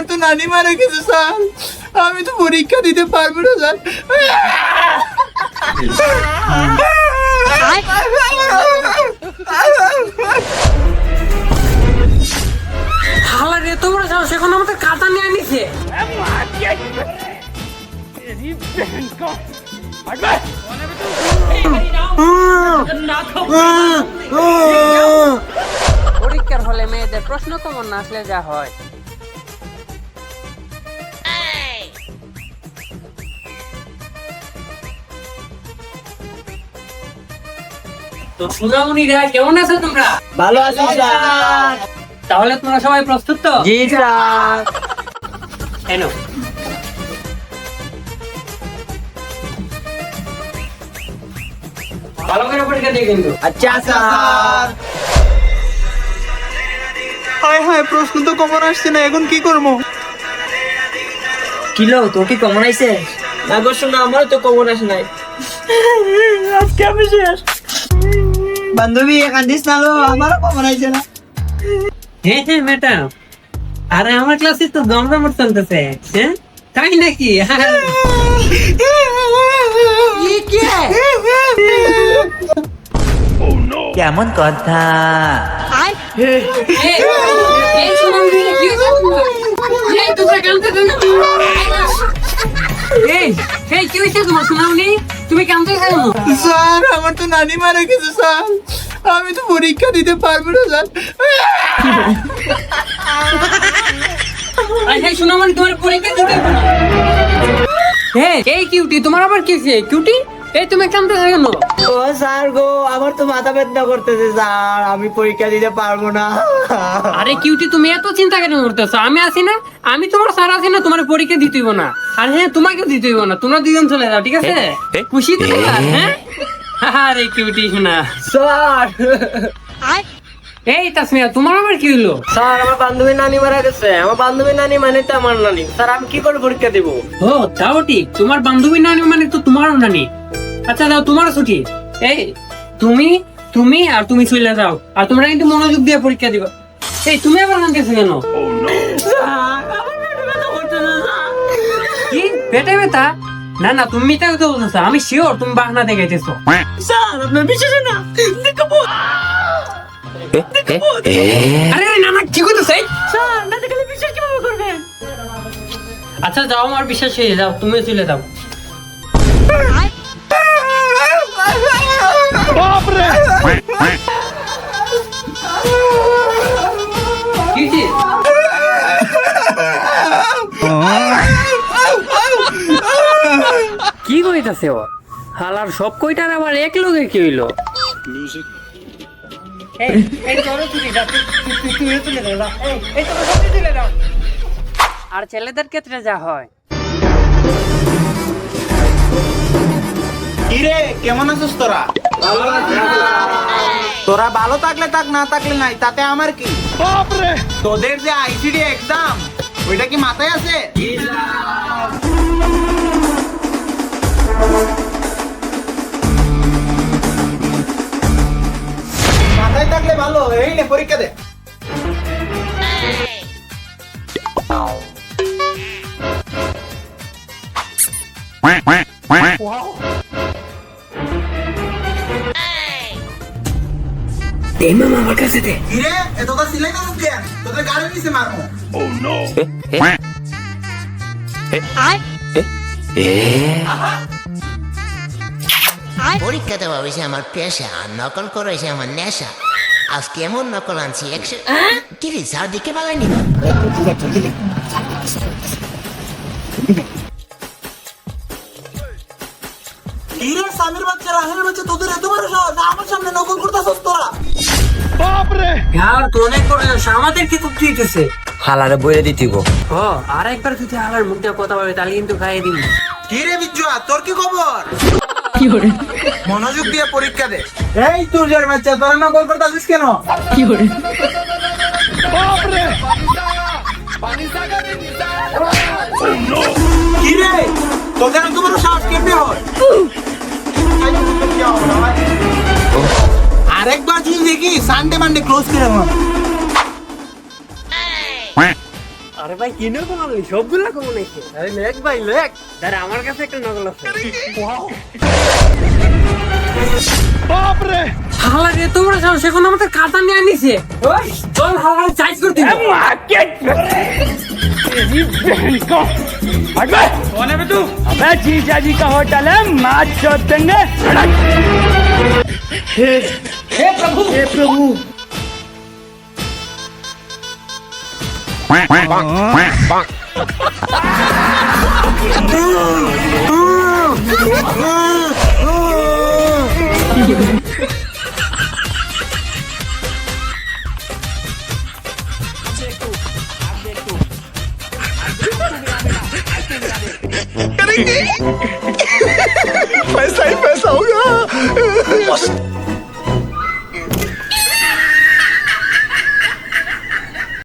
আমার তো নানি মারা গেছে স্যার। আমি তো পরীক্ষা দিতে পারব না স্যার। হালার এত বড় সাহস এখন আমাদের কাতা নিয়ে নিছে পরীক্ষার হলে মেয়েদের প্রশ্ন কমন না আসলে যা হয়। তো কেমন আছো তোমরা? ভালো আছি স্যার। তাহলে তোমরা সবাই প্রস্তুত তো? জি স্যার। কেন ভালো করে পরীক্ষা দিয়ে কিন্তু। আচ্ছা স্যার। হায় হায় প্রশ্ন তো কমন আসছে না এখন কি করব? কিলো তোর কি কমন আইছে? না গো শোনা আমার তো কমন আসে নাই। আজকে আমি শেষ। বান্ধবী কান্দিস না লো আমারও কমন আইছে না। হ্যাঁ হ্যাঁ ম্যাডাম আরে আমার ক্লাসে তো গমগমর চলতেছে হ্যাঁ? তাই নাকি? কেমন কথা? স্যার আমার তো নানি মারা গেছে স্যার। আমি তো পরীক্ষা দিতে পারব না স্যার। আর শোনো আমার তোমার পরীক্ষা দিতে হ্যাঁ এই, এই কিউটি তোমার আবার কি কিউটি এই তুমি কাঁদতে কেন ও স্যার গো আমার তো মাথা বেদনা করতেছে স্যার। আমি পরীক্ষা দিতে পারব না। আরে কিউটি তুমি এত চিন্তা কেন করতেছো? আমি আছি না? আমি তোমার স্যার আছি না তোমার পরীক্ষা দিতে হইব না। আর হ্যাঁ তোমাকেও দিতে হইব না। তোমরা দুজন চলে যাও ঠিক আছে? খুশি তো হ্যাঁ? আরে কিউটি না স্যার। এই তাসমিয়া তোমার আবার কি হলো স্যার আমার বান্ধবী নানি মারা গেছে। আমার বান্ধবী নানি মানে তো আমার নানি। স্যার আমি কি করে পরীক্ষা দিব? ও তাও ঠিক। তোমার বান্ধবী নানি মানে তো তোমারও নানি। আচ্ছা দাও তোমারও ছুটি। এই তুমি তুমি আর তুমি চলে যাও। আর তোমরা কিন্তু মনোযোগ দিয়ে পরীক্ষা দিবা। এই তুমি আবার কাঁদতেছো কেন? কি? পেটে ব্যথা না না তুমি মিথ্যা কথা বলতেছো। আমি শিওর তুমি বাহানা দেখাইতেছো। স্যার আপনার বিশ্বাস না? দেখাবো আরে আরে, না না কি করতেছো? স্যার না দেখালে বিশ্বাস কীভাবে করবেন? আচ্ছা যাও আমার বিশ্বাস হয়ে যাও। তুমিও চলে যাও। কি হয়েছে? কি কইতাছে ও? হালার সব কইটার আবার এক লগে কি হইল। আর ছেলেদের ক্ষেত্রে যা হয়। কিরে কেমন আছিস তোরা? তোরা ভালো থাকলে থাক না থাকলে নাই তাতে আমার কি? তোদের যে আইসিডি এক্সাম ওইটা কি মাথায় আছে? মাথায় থাকলে ভালো এই নে পরীক্ষা দে। এই মামা আমার কাছে দে। কিরে এত তো সিলাই না কেন? তোদের গাড়ি নিচে মারবো। পরীক্ষা দেওয়া হয়েছে আমার পেশা আর নকল করা হয়েছে আমার নেশা। আজকে এমন নকল আনছি একশো কি রে স্যার দিকে বাগাইনি? কিরে স্বামীর বাচ্চা রাহের বাচ্চা তোদের এত বড় সাহস? আমার সামনে নকল করতেছস তোরা। আর তো অনেক বড় সমস্যা, আমাদের কি করতে হইতেছে হালারে বইরে দিতিব ও আর একবার যদি হালার মুখটা কথা বলে তাহলে কিন্তু খাইয়ে দিবি। কিরে বিজুয়া তোর কি খবর? মনোযোগ দিয়ে পরীক্ষা দে। এই তোর যার বাচ্চা তোরা নকল করতেছিস কেন? কিরে তোদের এত বড় সাহস কেমনে হয়? আরেকবার যদি দেখি সানডে মানডে ক্লোজ করে আমার আরে ভাই কি নকল আনলি সবগুলো কমন আছে আরে লেখ ভাই লেখ। আরে আমার কাছে একটা নকল আছে। হালা রে তোমরা যাও সেখানে আমাদের কাতা নিয়ে আনিছে। ওই চল হালা চাইজ করতে अबे जीजा जी का होटल है माच चोट देंगे प्रभु हे प्रभु पैसा ही पैसा होगा